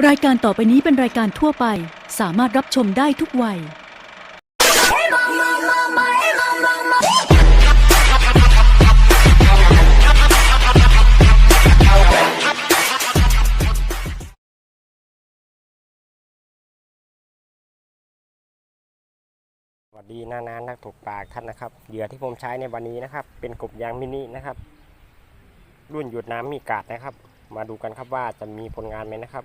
รายการต่อไปนี้เป็นรายการทั่วไป สามารถรับชมได้ทุกวัย สวัสดีนานานักตกปลาท่านนะครับ เหยื่อที่ผมใช้ในวันนี้นะครับ เป็นกบยางมินินะครับ รุ่นหยุดน้ำมีกาดนะครับ มาดูกันครับว่าจะมีผลงานไหมนะครับ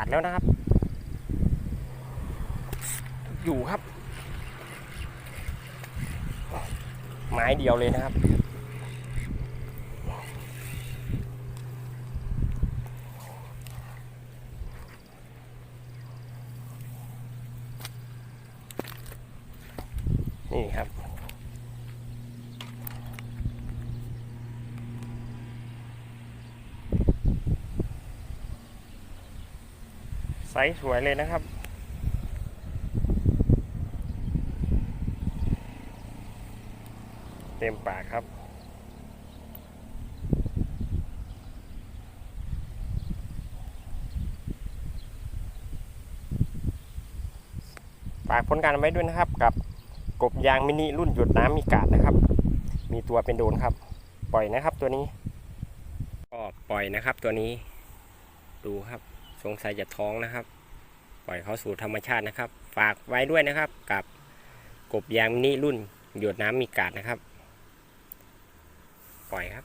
กัดแล้วนะครับ อยู่ครับไม้เดียวเลยนะครับ นี่ครับ ไซส์สวยเลยนะครับเต็มปากครับ ฝากผลการไว้ด้วยนะครับ กับกบยางมินิรุ่นหยดน้ำมีกาดนะครับ มีตัวเป็นโดนครับ ปล่อยนะครับตัวนี้ ก็ปล่อยนะครับตัวนี้ ดูครับ สงสัยจะท้องนะครับ ปล่อยเขาสู่ธรรมชาตินะครับ ฝากไว้ด้วยนะครับกับกบยางมินิรุ่น หยดน้ำมีกาดนะครับ ปล่อยครับ